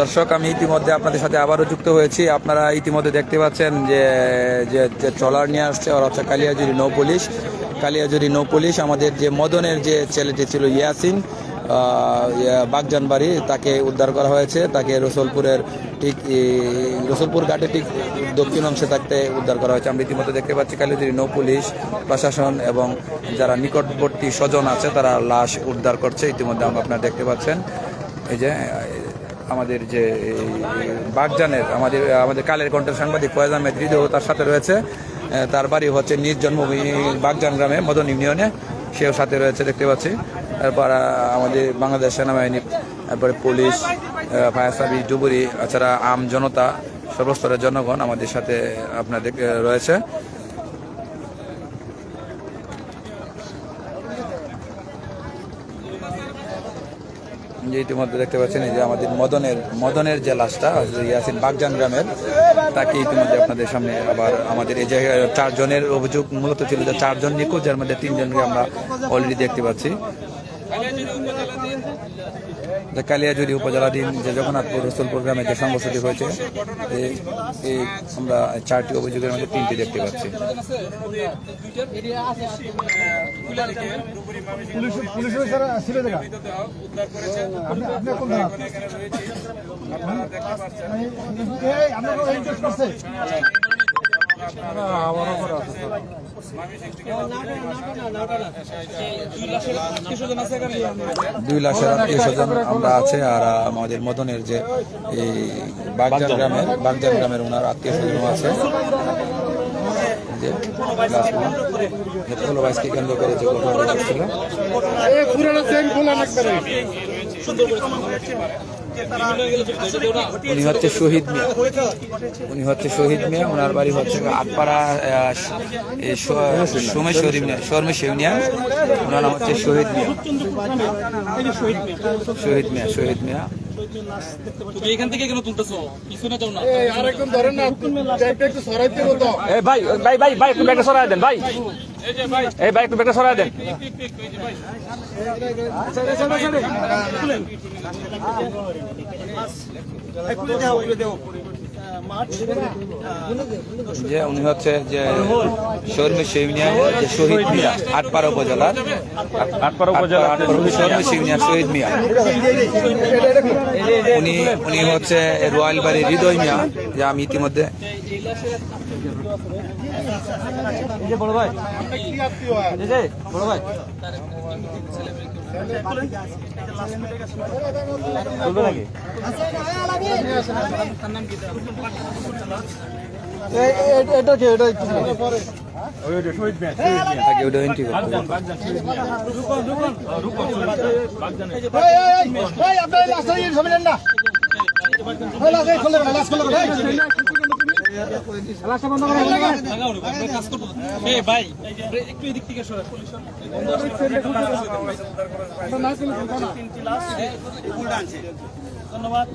দর্শক আমি ইতিমধ্যে আপনাদের সাথে আবারও যুক্ত হয়েছি। আপনারা ইতিমধ্যে দেখতে পাচ্ছেন যে যে ট্রলার নিয়ে আসছে ওরা হচ্ছে কালিয়াজুরি নৌ পুলিশ। কালিয়াজুরি নৌ পুলিশ আমাদের যে মদনের যে ছেলেটি ছিল ইয়াসিন আহ, ইয়া- বাগজানবাড়ি তাকে উদ্ধার করা হয়েছে। তাকে রসুলপুরের ঠিক রসুলপুর ঘাটে ঠিক দক্ষিণ অংশে থাকতে উদ্ধার করা হয়েছে। আমরা ইতিমধ্যে দেখতে পাচ্ছি কালিয়াজুরি নৌ পুলিশ প্রশাসন এবং যারা নিকটবর্তী স্বজন আছে তারা লাশ উদ্ধার করছে। ইতিমধ্যে আমরা আপনারা দেখতে পাচ্ছেন। এই যে আমাদের যে বাগজানের, আমাদের আমাদের কালের কণ্ঠের সাংবাদিক ফয়েজ আহমেদ হৃদয় তার সাথে রয়েছে। তার বাড়ি হচ্ছে নিজ জন্মভূমি বাগজান গ্রামে, মদন ইউনিয়নে। সেও সাথে রয়েছে, দেখতে পাচ্ছি। তারপর আমাদের বাংলাদেশ সেনাবাহিনী তারপরে পুলিশ ফায়ার সার্ভিস, ডুবুরি, এছাড়া আম জনতা, সর্বস্তরের জনগণ আমাদের সাথে আপনাদের রয়েছে। যে ইতিমধ্যে দেখতে পাচ্ছেন, এই যে আমাদের মদনের মদনের যে লাশটা ইয়াসিন বাগজান গ্রামের, তাকে ইতিমধ্যে আপনাদের সামনে আবার আমাদের এই জায়গায় চারজনের অভিযোগ মূলত ছিল যে চারজন নিখোঁজ, যার মধ্যে তিনজনকে আমরা অলরেডি দেখতে পাচ্ছি। যে কালিয়াজুরি উপজেলাধীন যে জগন্নাথপুর রসুলপুর গ্রামে যে সংঘর্ষটি হয়েছে আমরা চারটি অভিযোগের মধ্যে তিনটি দেখতে পাচ্ছি। দুই লাখের আত্মীয় স্বজন আমরা আছে আর আমাদের মদনের যে এই বাগজান গ্রামের বাগজান গ্রামের ওনার আত্মীয় স্বজন আছে। যে কেন্দ্র করে যে ঘটনাটা ঘটছিল। উনি হচ্ছে শহীদ মিয়া। উনি হচ্ছে শহীদ মিয়া ওনার বাড়ি হচ্ছে আটপাড়া সোমেশ্বরী মিয়া মিয়া। ওনার নাম হচ্ছে শহীদ মিয়া। শহীদ মিয়া শহীদ মিয়া। তুমি এখান থেকে কেন তুলতেছো? পিছনে যাও না। এই আরেকজন ধরেন না একটু সরাইতে ভাই ভাই ভাই ভাই একটু সরাই দেন ভাই। এই ভাই। একটু ব্যাগটা সরাই দেন। যে উনি হচ্ছে যে শর্মী শিবনিয়া যে শহীদ মিয়া আটপাড়া উপজেলার আটপাড়া উপজেলা শর্মী শিবনিয়া শহীদ মিয়া। উনি উনি হচ্ছে রয়্যাল বাড়ির হৃদয় মিয়া যে আমি ইতিমধ্যে বড় ভাই। বড় ভাই। নাকি? এটা কি এটা এই আপনারা লাস্ট খুলে লাস্ট খুলে ধন্যবাদ।